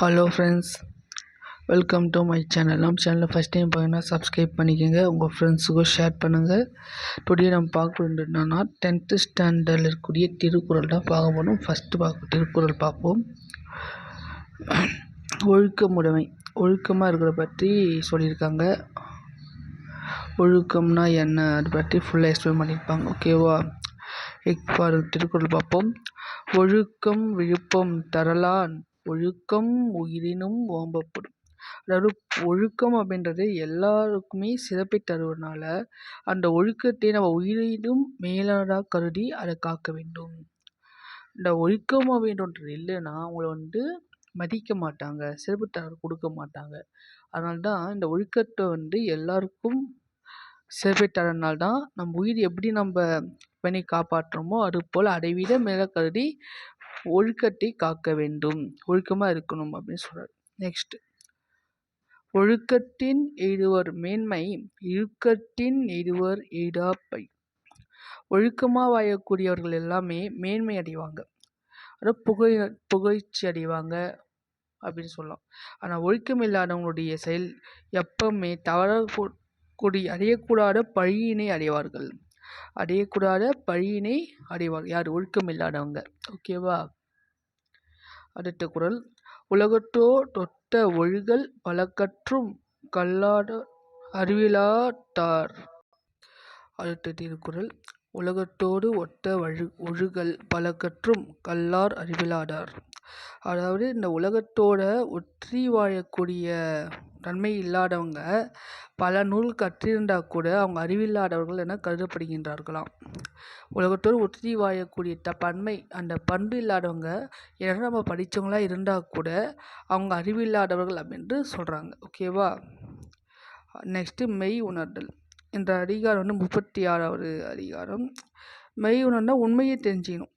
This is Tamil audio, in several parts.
Hello friends welcome to my channel நம்ம சேனலில் ஃபஸ்ட் டைம் பார்த்தீங்கன்னா சப்ஸ்கிரைப் பண்ணிக்கோங்க. உங்கள் ஃப்ரெண்ட்ஸுக்கும் ஷேர் பண்ணுங்கள் டுடே நம்ம பார்க்க என்னென்னா டென்த்து ஸ்டாண்டர்டில் இருக்கக்கூடிய திருக்குறள் தான் பார்க்க போகிறோம் ஃபஸ்ட்டு பார்க்க திருக்குறள் பார்ப்போம். ஒழுக்கமுடைமை. ஒழுக்கமாக இருக்கிற பற்றி சொல்லியிருக்காங்க. ஒழுக்கம்னா என்ன? அதை பற்றி ஃபுல்லாக எக்ஸ்பிளைன் பண்ணியிருப்பாங்க. ஓகேவா ஃபார் திருக்குறள் பார்ப்போம். ஒழுக்கம் விழுப்பம் தரலான் ஒழுக்கம் உயிரினும் ஓம்பப்படும். அதாவது ஒழுக்கம் அப்படின்றது எல்லாருக்குமே சிறப்பை தருவதனால அந்த ஒழுக்கத்தை நம்ம உயிரினும் மேலானதாக கருதி அதை காக்க வேண்டும். இந்த ஒழுக்கம் அப்படின்றது இல்லைன்னா அவங்கள வந்து மதிக்க மாட்டாங்க சிறப்பு தர கொடுக்க மாட்டாங்க. அதனால தான் இந்த ஒழுக்கத்தை வந்து எல்லாருக்கும் சிறப்பை தரனால தான் நம்ம உயிர் எப்படி நம்ம பண்ணி காப்பாற்றுமோ அதுபோல் அதைவிட மேலே கருதி ஒழுக்கத்தை காக்க வேண்டும். ஒழுக்கமாக இருக்கணும் அப்படின்னு சொல்கிறார் நெக்ஸ்ட் ஒழுக்கத்தின் எய்துவர் மேன்மை இழுக்கத்தின் எய்துவர் எய்தாப்பை ஒழுக்கமாக வாழக்கூடியவர்கள் எல்லாமே மேன்மை அடைவாங்க. அதாவது புகழ் புகழ்ச்சி அடைவாங்க அப்படின்னு சொல்லலாம். ஆனால் ஒழுக்கம் இல்லாதவங்களுடைய செயல் எப்பவுமே தவற கூடி அடையக்கூடாத பழியினை அடைவார்கள். அடையக்கூடாத பழியினை அடைவார் யார்? ஒழுக்கம் இல்லாதவங்க ஓகேவா அடுத்த குரல். உலகத்தோ தொட்ட ஒழுகல் பழக்கற்றும் கல்லாட அறிவிலாத்தார் அடுத்த திருக்குறள். உலகத்தோடு ஒட்ட வழு ஒழுகல் பழக்கற்றும் கல்லார் அறிவிலாதார். அதாவது இந்த உலகத்தோட ஒற்றி வாழக்கூடிய தன்மை இல்லாதவங்க பல நூல் கற்றிருந்தால் கூட அவங்க அறிவில்லாதவர்கள் என கருதப்படுகின்றார்களாம். உலகத்தோடு ஒற்றி வாழக்கூடிய த பன்மை அந்த பண்பு இல்லாதவங்க ஏன்னா நம்ம படித்தவங்களாக இருந்தால் கூட அவங்க அறிவில்லாதவர்கள் அப்படின்று சொல்கிறாங்க ஓகேவா நெக்ஸ்ட்டு மெய் உணர்தல். இந்த அதிகாரம் வந்து முப்பத்தி ஆறாவது அதிகாரம். மெய் உணர்ந்தால் உண்மையை தெரிஞ்சுக்கணும்.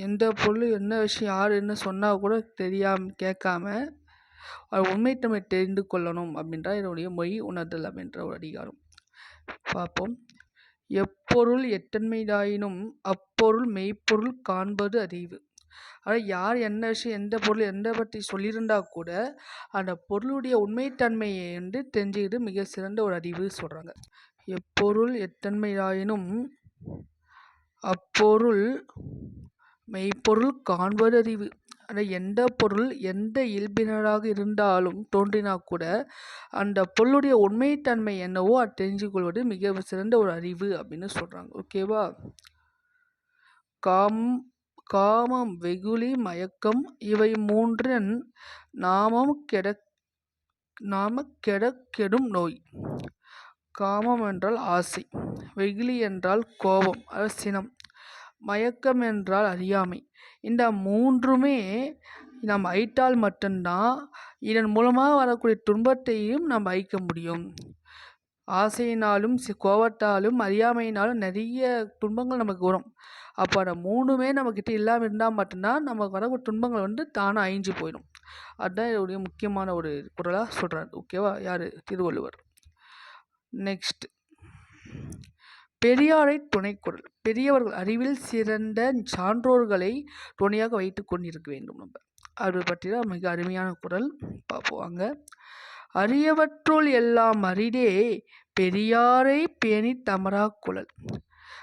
எந்த பொருள் என்ன விஷயம் யார் என்ன சொன்னால் கூட தெரியாமல் கேட்காம அது உண்மைத்தன்மை தெரிந்து கொள்ளணும் அப்படின்றா என்னுடைய மொழி உணர்தல் அப்படின்ற ஒரு அதிகாரம். பார்ப்போம். எப்பொருள் எத்தன்மையாயினும் அப்பொருள் மெய்ப்பொருள் காண்பது அறிவு. ஆனால் யார் என்ன விஷயம் எந்த பொருள் எந்த பற்றி சொல்லியிருந்தா கூட அந்த பொருளுடைய உண்மைத்தன்மையை வந்து தெரிஞ்சுக்கிட்டு மிக சிறந்த ஒரு அறிவு சொல்கிறாங்க எப்பொருள் எத்தன்மையாயினும் அப்பொருள் மெய்ப்பொருள் காண்பது அறிவு ஆனால் எந்த பொருள் எந்த இயல்பினராக இருந்தாலும் தோன்றினா கூட அந்த பொருளுடைய உண்மைத்தன்மை என்னவோ அது தெரிஞ்சு கொள்வது மிக சிறந்த ஒரு அறிவு அப்படின்னு சொல்கிறாங்க ஓகேவா காம் காமம் வெகுளி மயக்கம் இவை மூன்றன் நாமம் கெட நாம கெடக்கெடும் நோய். காமம் என்றால் ஆசை வெகுளி என்றால் கோபம் அது சினம். மயக்கம் என்றால் அறியாமை. இந்த மூன்றுமே நாம் அழித்தால் மட்டும்தான் இதன் மூலமாக வரக்கூடிய துன்பத்தையும் நாம் அழிக்க முடியும். ஆசையினாலும் கோபத்தாலும் அறியாமையினாலும் நிறைய துன்பங்கள் நமக்கு வரும். அப்போ அந்த மூணுமே நம்மக்கிட்ட இல்லாமல் இருந்தால் மட்டும்தான் நமக்கு வரக்கூடிய துன்பங்கள் வந்து தானாக அழிஞ்சு போயிடும். அதுதான் இதோடைய முக்கியமான ஒரு குரலாக சொல்கிறார் ஓகேவா யார்? திருவள்ளுவர். நெக்ஸ்ட் பெரியாரை துணைக்குரல். பெரியவர்கள் அறிவில் சிறந்த சான்றோர்களை துணையாக வைத்து கொண்டிருக்க வேண்டும் நம்ம. அது பற்றி தான் மிக அருமையான குரல். பார்ப்போங்க. அரியவற்றுள் எல்லாம் அரிதே பெரியாரை பேணி தமரா குழல்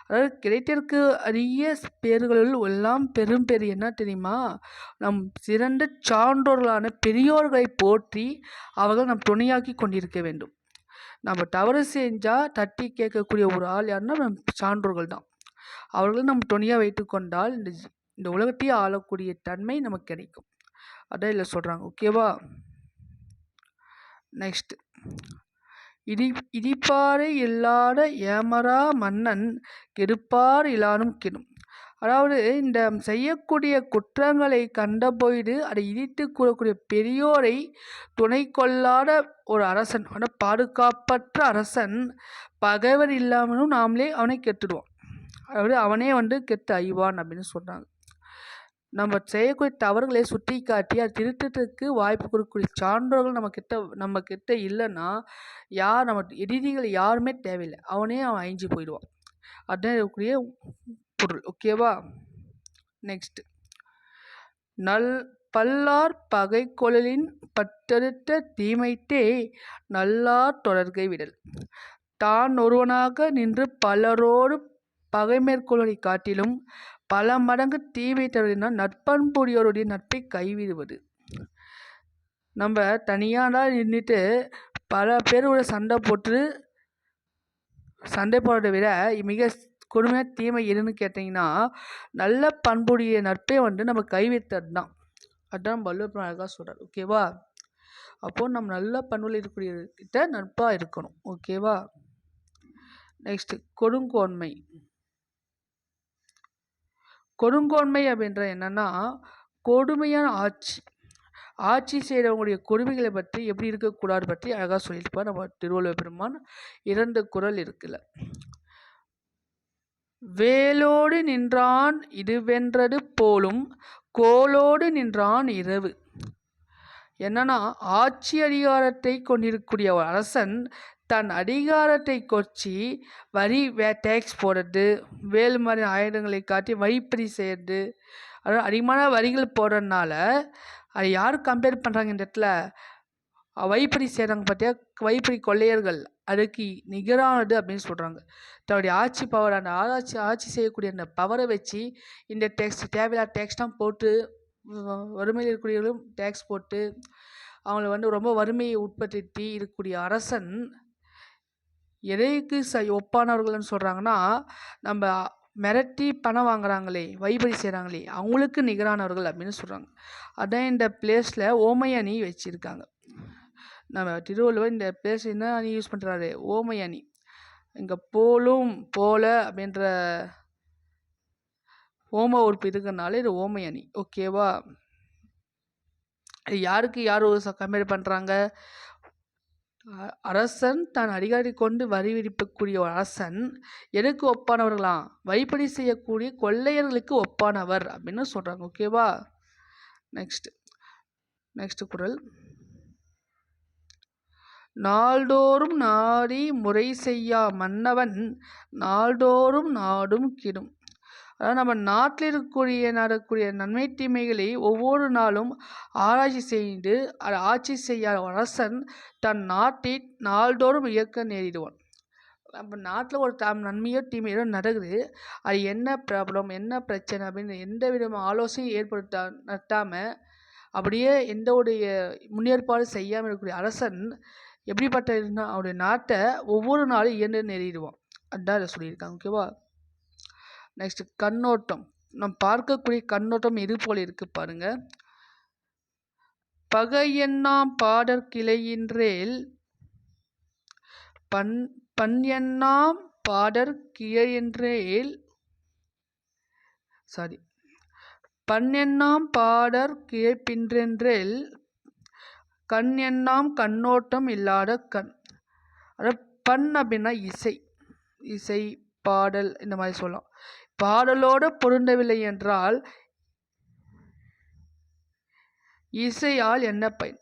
அதாவது கிடைத்திற்கு அரிய பேர்களுள் எல்லாம் பெரும் பேர் என்ன தெரியுமா? நம் சிறந்த சான்றோர்களான பெரியோர்களை போற்றி அவர்கள் நம் துணையாக்கி கொண்டிருக்க வேண்டும். நம்ம தவறு செஞ்சால் தட்டி கேட்கக்கூடிய ஒரு ஆள் யாருன்னா நம் சான்றோர்கள் தான். அவர்கள் நம்ம துணையாக வைத்துக்கொண்டால் இந்த இந்த உலகத்தையே ஆளக்கூடிய தன்மை நமக்கு கிடைக்கும். அதான் இதில் சொல்கிறாங்க ஓகேவா நெக்ஸ்ட் இடி இடிப்பாறை இல்லாத ஏமரா மன்னன் கெடுப்பார் இல்லானும் கெடும். அதாவது இந்த செய்யக்கூடிய குற்றங்களை கண்டபொழுது அதை இடித்து கூறக்கூடிய பெரியோரை துணை கொள்ளாத ஒரு அரசன் ஆனால் பாதுகாப்பற்ற அரசன் பகைவர் இல்லாமலும் நாமளே அவனை கெட்டுடுவான் அதாவது அவனே வந்து கெட்டு ஐவான் அப்படின்னு சொல்கிறாங்க நம்ம செய்யக்கூடிய தவறுகளை சுட்டி காட்டி அது திருத்தத்துக்கு வாய்ப்பு கொடுக்கக்கூடிய சான்றோர்கள் நம்ம கிட்ட நம்ம கிட்ட இல்லைன்னா யார் நம்ம எதிரிகள் யாருமே தேவையில்லை. அவனே அவன் அழிஞ்சு போயிடுவான். அதுதான் இருக்கக்கூடிய பொருள் ஓகேவா நெக்ஸ்ட் நல் பல்லார் பகைக்கொளலின் பட்டறுத்த தீமைத்தே நல்லார் தொடர்கை விடல். தான் ஒருவனாக நின்று பலரோடு பகைமேற்கொள்வதைக் காட்டிலும் பல மடங்கு தீமை தருவதினால் நற்பண்புடையோருடைய நட்பை கைவிடுவது. நம்ம தனியாக நின்றுட்டு பல பேரோட சண்டை போட்டு சண்டை போடுறதை விட மிக கொடுமையான தீமை எதுன்னு கேட்டிங்கன்னா நல்ல பண்புடைய நட்பை வந்து நம்ம கைவிட்டது தான் அதுதான் வள்ளுவர் அழகாக சொல்கிறார் ஓகேவா அப்போது நம்ம நல்ல பண்புல இருக்கக்கூடிய கிட்ட நட்பாக இருக்கணும் ஓகேவா நெக்ஸ்ட்டு கொடுங்கோன்மை. கொடுங்கோன்மை அப்படின்ற என்னென்னா கொடுமையான ஆட்சி. ஆட்சி செய்கிறவங்களுடைய கொடுமைகளை பற்றி எப்படி இருக்கக்கூடாது பற்றி அழகாக சொல்லியிருப்பார். நம்ம திருவள்ளுவர் பெருமான் இரண்டு குரல் இருக்குல்ல. வேலோடு நின்றான் இதுவென்றது போலும் கோலோடு நின்றான் இரவு. என்னன்னா ஆட்சி அதிகாரத்தை கொண்டிருக்கக்கூடிய ஒரு அரசன் தன் அதிகாரத்தை கொச்சி வரி வே டேக்ஸ் போடுறது வேலு மாதிரி ஆயுதங்களை காட்டி வரிப்பறி செய்கிறது அதாவது அதிகமான வரிகள் போடுறதுனால அது யார் கம்பேர் பண்ணுறாங்க இந்த இடத்துல? வைப்பறி செய்கிறாங்க பார்த்தியா வைப்பறி கொள்ளையர்கள். அதுக்கு நிகரானது அப்படின்னு சொல்கிறாங்க தன்னுடைய ஆட்சி பவர் அந்த ஆட்சி ஆட்சி செய்யக்கூடிய அந்த பவரை வச்சு இந்த டேக்ஸ் தேவையில்லாத டேக்ஸ்லாம் போட்டு வறுமையில் இருக்கக்கூடியவர்களும் டேக்ஸ் போட்டு அவங்கள வந்து ரொம்ப வறுமையை உட்படுத்தி இருக்கக்கூடிய அரசன் எதைக்கு ச ஒப்பானவர்கள்னு சொல்கிறாங்கன்னா நம்ம மிரட்டி பணம் வாங்குறாங்களே வைபரி செய்கிறாங்களே அவங்களுக்கு நிகரானவர்கள் அப்படின்னு சொல்கிறாங்க அதான் இந்த பிளேஸில் ஓமை அணி வச்சுருக்காங்க. நம்ம திருவள்ளுவர் இந்த பிளேஸ் என்ன அணி யூஸ் பண்ணுறாரு ஓமை அணி. இங்கே போலும் போல அப்படின்ற ஓம உறுப்பு இருக்கிறனால இது ஓமை அணி. ஓகேவா யாருக்கு யார் கம்பேர் பண்ணுறாங்க அரசன் தன் அதிகாரி கொண்டு வரி விதிப்பக்கூடிய அரசன் எதுக்கு ஒப்பானவர்களாம் வழிபடி செய்யக்கூடிய கொள்ளையர்களுக்கு ஒப்பானவர் அப்படின்னு சொல்கிறாங்க ஓகேவா நெக்ஸ்ட் நெக்ஸ்ட் குரல். நாள்தோறும் நாடி முறை செய்யா மன்னவன் நாள்தோறும் நாடும் கிடும். அதாவது நம்ம நாட்டில் இருக்கக்கூடிய நடக்கக்கூடிய நன்மை தீமைகளை ஒவ்வொரு நாளும் ஆராய்ச்சி செய்து அதை ஆட்சி செய்யாத அரசன் தன் நாட்டை நாள்தோறும் இயக்க நேரிடுவான். நம்ம நாட்டில் ஒரு தம் நன்மையோ தீமையோ நடக்குது. அது என்ன ப்ராப்ளம் என்ன பிரச்சனை அப்படின்னு எந்த விதமான ஆலோசனையும் ஏற்படுத்த நடத்தாமல் அப்படியே எந்த உடைய முன்னேற்பாடு செய்யாமல் இருக்கக்கூடிய அரசன் எப்படிப்பட்ட இருந்தால் அவருடைய நாட்டை ஒவ்வொரு நாளும் இயந்து நேரிடுவான். அதுதான் அதை சொல்லியிருக்காங்க ஓகேவா நெக்ஸ்ட்டு கண்ணோட்டம். நம் பார்க்கக்கூடிய கண்ணோட்டம் இது போல் இருக்குது பாருங்க. பகையெண்ணாம் பாடற் கிளையின்றேல் பண் பண் எண்ணாம் பாடற் கிளையின்றேல் சாரி பண்ணெண்ணாம் பாடற் கிழைப்பின்றென்றேல் கண் எண்ணாம் கண்ணோட்டம் இல்லாத கண். அதாவது பண் அப்படின்னா இசை. இசை பாடல் இந்த மாதிரி சொல்லலாம். பாடலோடு பொருந்தவில்லை என்றால் இசையால் என்ன பயன்?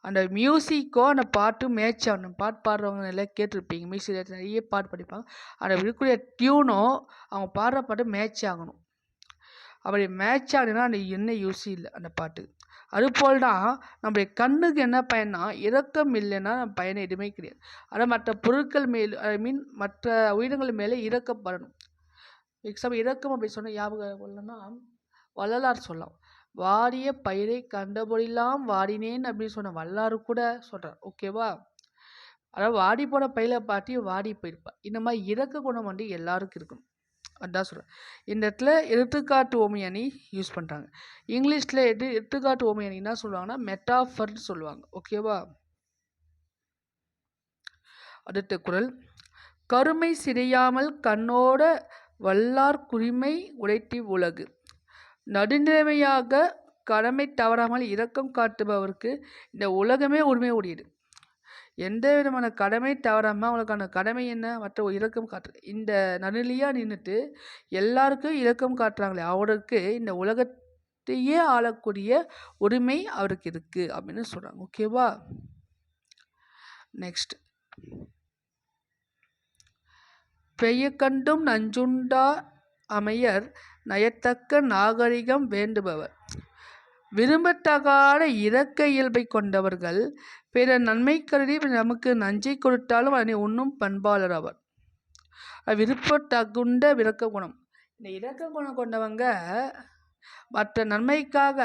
அந்த மியூசிக்கோ அந்த பாட்டும் மேட்ச்? ஆகணும் பாட்டு பாடுறவங்க நல்லா கேட்டிருப்பீங்க. மியூசிக் நிறைய பாட்டு படிப்பாங்க. அந்த இருக்கக்கூடிய டியூனோ அவங்க பாடுற பாட்டு மேட்ச் ஆகணும். அப்படி மேட்ச் ஆகணும்னா அந்த என்ன யூஸ் இல்லை அந்த பாட்டு. அதுபோல் தான் நம்முடைய கண்ணுக்கு என்ன பயன்னா இரக்கம் இல்லைன்னா நம்ம பயன் எதுவுமே கிடையாது. ஆனால் மற்ற பொருட்கள் மேல் ஐ மீன் மற்ற உயிரினங்கள் மேலே இறக்கப்படணும் எக்ஸாம்பிள் இறக்கம் அப்படி சொன்ன ஞாபகம் வரலன்னா வள்ளலார் சொல்லலாம் வாடிய பயிரை கண்டபொழிலாம் வாடினேன் அப்படின்னு சொன்ன வல்லாறு கூட சொல்கிறார் ஓகேவா அதாவது வாடி போன பயில பாட்டி வாடி போயிருப்பா இந்த மாதிரி இறக்க குணம் வந்து எல்லாருக்கும் இருக்கணும் அதான் சொல்கிறேன் இந்த இடத்துல எடுத்துக்காட்டு ஓமியணி யூஸ் பண்ணுறாங்க இங்கிலீஷில் எது எடுத்துக்காட்டு ஓமியணி என்ன சொல்லுவாங்கன்னா மெட்டாஃபர்னு சொல்லுவாங்க. ஓகேவா அடுத்த குரல். கருமை சிதையாமல் கண்ணோட வல்லார் குரிமை உடைத்தி உலகு. நடுநிலைமையாக கடமை தவறாமல் இரக்கம் காட்டுபவருக்கு இந்த உலகமே உரிமை உடையது. எந்த விதமான கடமை தவறாமல் அவங்களுக்கான கடமை என்ன? மற்ற இரக்கம் காட்டுறது இந்த நடுநிலையாக நின்றுட்டு எல்லாருக்கும் இரக்கம் காட்டுறாங்களே அவருக்கு இந்த உலகத்தையே ஆளக்கூடிய உரிமை அவருக்கு இருக்குது அப்படின்னு சொல்கிறாங்க ஓகேவா நெக்ஸ்ட் பெய்ய கண்டும் நஞ்சுண்டா அமையர் நயத்தக்க நாகரிகம் வேண்டுபவர். விரும்பத்தகாத இரக்க இயல்பை கொண்டவர்கள் பிற நன்மை கருதி நமக்கு நஞ்சை கொடுத்தாலும் அதனை உண்ணும் பண்பாளர் அவர். விருப்பத்தகுண்ட விரக்க குணம் இந்த இரக்க குணம் கொண்டவங்க மற்ற நன்மைக்காக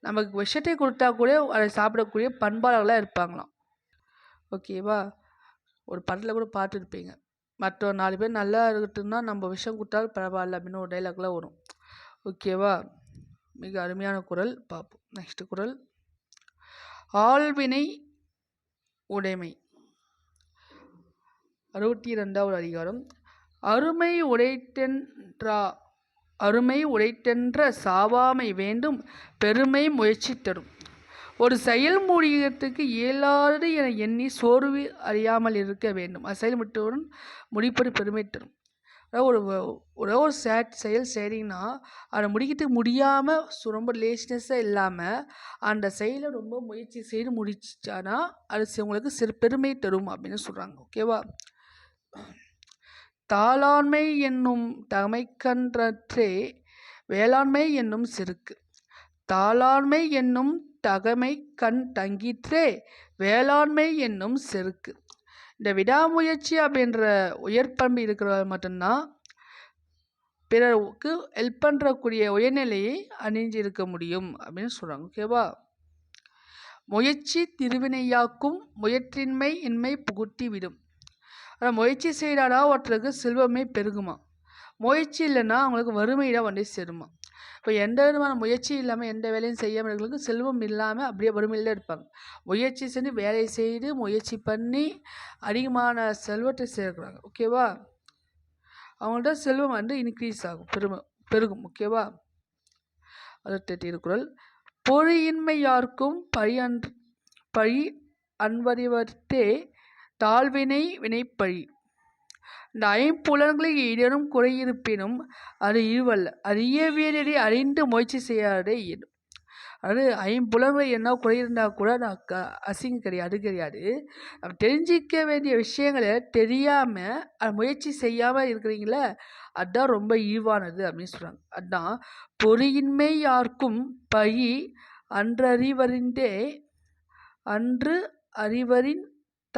நமக்கு விஷத்தை கொடுத்தா கூட அதை சாப்பிடக்கூடிய பண்பாளர்களாக இருப்பாங்களாம். ஓகேவா? ஒரு படத்தில் கூட பார்த்துருப்பீங்க. மற்ற நாலு பேர் நல்லா இருக்கட்டும்னா நம்ம விஷம் கொடுத்தாலும் பரவாயில்ல அப்படின்னு ஒரு டைலாக்லாம் வரும். ஓகேவா மிக அருமையான குரல். பார்ப்போம். நெக்ஸ்ட் குரல். ஆழ்வினை உடைமை. அறுபத்தி ரெண்டாவது அதிகாரம். அருமை உடைத்தென்றா அருமை உடைத்தென்ற சாவாமை வேண்டும் பெருமை முயற்சி தரும். ஒரு செயல் முடியத்துக்கு இயலாது என எண்ணி சோர்வு அறியாமல் இருக்க வேண்டும். அச்செயல் விட்டவுடன் முடிப்பது பெருமை தரும். அதாவது ஒரு ஒரே ஒரு சேட் செயல் செய்கிறீங்கன்னா அதை முடிக்கிறதுக்கு முடியாமல் ரொம்ப லேஸ்னஸ்ஸாக இல்லாமல் அந்த செயலை ரொம்ப முயற்சி செய்து முடிச்சானா அது உங்களுக்கு சிறு பெருமை தரும் அப்படின்னு சொல்கிறாங்க ஓகேவா தாளாண்மை என்னும் தமைக்கன்றற்றே வேளாண்மை என்னும் செருக்கு தாளாண்மை என்னும் தகமை கண் தங்கிற்றே வேளாண்மை என்னும் செருக்கு. இந்த விடாமுயற்சி அப்படின்ற உயர்பண்பு இருக்கிறவங்க மட்டும்தான் பிறருக்கு ஹெல்ப் பண்ணுறக்கூடிய உயர்நிலையை அணிஞ்சிருக்க முடியும் அப்படின்னு சொல்கிறாங்க ஓகேவா முயற்சி திருவினையாக்கும் முயற்றின்மை இன்மை புகுட்டி விடும். ஆனால் முயற்சி செய்கிறாடா ஒருத்தருக்கு செல்வமே பெருகுமா? முயற்சி இல்லைன்னா அவங்களுக்கு வறுமையிட வந்து சேருமா? இப்போ எந்த விதமான முயற்சி இல்லாமல் எந்த வேலையும் செய்யாமல் செல்வம் இல்லாமல் அப்படியே வறுமையில் இருப்பாங்க. முயற்சி செஞ்சு வேலை செய்து முயற்சி பண்ணி அதிகமான செல்வத்தை சேர்க்குறாங்க. ஓகேவா? அவங்கள்ட்ட செல்வம் வந்து இன்க்ரீஸ் ஆகும். பெருமை பெருகும். ஓகேவா? அடுத்த திருக்குறள் பொறியின்மை யாருக்கும் பழி அன் பழி அன்வறிவர்த்தே தாழ்வினை வினைப்பழி. இந்த ஐம்புலன்களில் ஏதேனும் குறையிருப்பினும் அது இழுவல்ல அறியவியலடி அறிந்து முயற்சி செய்யாதே இயலும். அது ஐம்புலன்கள் என்ன குறை இருந்தால் கூட நான் க அசிங்கம் கிடையாது அது கிடையாது நம்ம தெரிஞ்சிக்க வேண்டிய விஷயங்களை தெரியாமல் அது முயற்சி செய்யாமல் இருக்கிறீங்களே அதுதான் ரொம்ப இழிவானது அப்படின்னு சொல்கிறாங்க அதுதான் பொறியின்மை யாருக்கும் பழி அன்றறிவறிந்தே அன்று அறிவரின்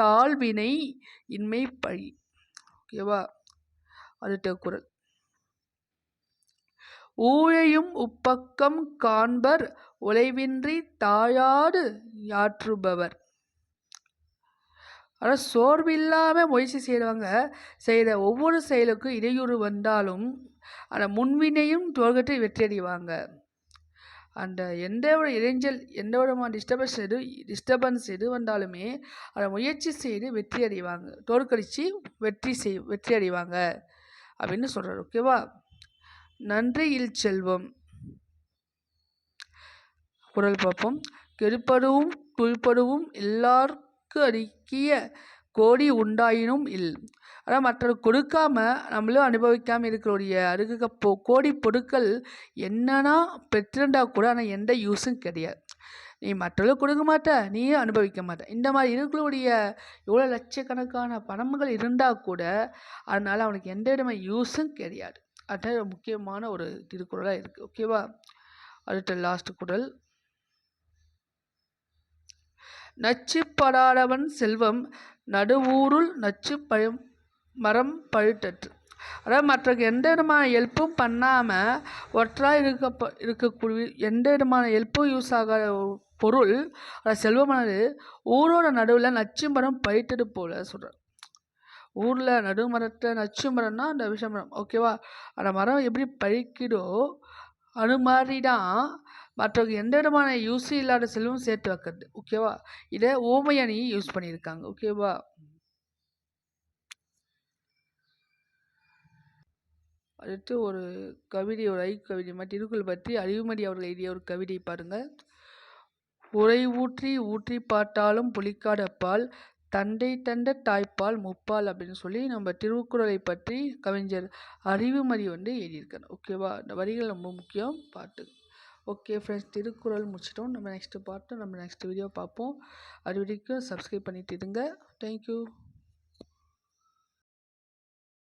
தாழ்வினை இன்மை பழி. ஓகேவா? அடுத்த குரல். ஊழையும் உப்பக்கம் காண்பர் உழைவின்றி தாயாடு யாற்றுபவர். ஆனால் சோர்வில்லாமல் முயற்சி செய்கிறவங்க செய்கிற ஒவ்வொரு செயலுக்கும் இடையூறு வந்தாலும் ஆனால் முன்வினையும் தோல்கட்டை வெற்றியடைவாங்க. அந்த uh, எந்த ஒரு இடைஞ்சல் எந்த விதமான டிஸ்டர்பன்ஸ் எது டிஸ்டர்பன்ஸ் எது வந்தாலுமே அதை முயற்சி செய்து வெற்றி அடைவாங்க. தோற்கடித்து வெற்றி செய் வெற்றி அடைவாங்க. அப்படின்னு சொல்கிறார் ஓகேவா நன்றியில் செல்வம். குரல் பார்ப்போம். கெடுப்படவும் துள்படவும் எல்லாருக்கு அடுக்கிய கோடி உண்டாயினும் இல். ஆனால் மற்றவர்கள் கொடுக்காம நம்மளும் அனுபவிக்காமல் இருக்கிறோடைய அருகுக போ கோடி பொருட்கள் என்னன்னா பெற்றிருந்தா கூட ஆனால் எந்த யூஸும் கிடையாது. நீ மற்றவர்களுக்கு கொடுக்க மாட்ட நீயும் அனுபவிக்க மாட்ட. இந்த மாதிரி இருக்கிறோடைய இவ்வளோ லட்சக்கணக்கான பணங்கள் இருந்தால் கூட அதனால் அவனுக்கு எந்த விதமான யூஸும் கிடையாது. அதுதான் முக்கியமான ஒரு திருக்குறளாக இருக்குது ஓகேவா அடுத்த லாஸ்ட் குரல். நச்சுப்படாதவன் செல்வம் நடுவூருள் நச்சு பழம் மரம் பழுத்தற்று. அதாவது மற்ற எந்த விதமான ஹெல்ப்பும் பண்ணாமல் ஒற்றாக இருக்க இருக்கக்கூடிய எந்த விதமான ஹெல்ப்பும் யூஸ் ஆகாத பொருள் அதை செல்வமானது ஊரோட நடுவில் நச்சு மரம் பயிட்டது போல் சொல்கிறார் ஊரில் நடுமரத்தில் நச்சு மரம்னா அந்த விஷ மரம் ஓகேவா அந்த மரம் எப்படி பழிக்கிதோ அது மாதிரி தான் மற்றவங்க எந்த விதமான யூஸ் இல்லாத செல்வம் சேர்த்து வைக்கிறது ஓகேவா இதை ஓமையணி யூஸ் பண்ணியிருக்காங்க ஓகேவா அடுத்து ஒரு கவிதை ஒரு ஐ கவிதை மாதிரி திருக்குறள் பற்றி அறிவுமதி அவர்கள் எழுதிய ஒரு கவிதை பாருங்கள் உரை ஊற்றி ஊற்றி பார்த்தாலும் புலிக்காடப்பால் பால் தண்டை தண்ட தாய்ப்பால் முப்பால் அப்படின்னு சொல்லி நம்ம திருக்குறளை பற்றி கவிஞர் அறிவுமதி வந்து எழுதியிருக்காரு. ஓகேவா இந்த வரிகள் ரொம்ப முக்கியம். பாட்டு. ஓகே ஃப்ரெண்ட்ஸ் திருக்குறள் முடிச்சிட்டோம். நம்ம நெக்ஸ்ட்டு பாட்டு நம்ம நெக்ஸ்ட் வீடியோ பார்ப்போம். அது வரைக்கும் சப்ஸ்கிரைப் பண்ணிட்டு இருங்க. தேங்க்யூ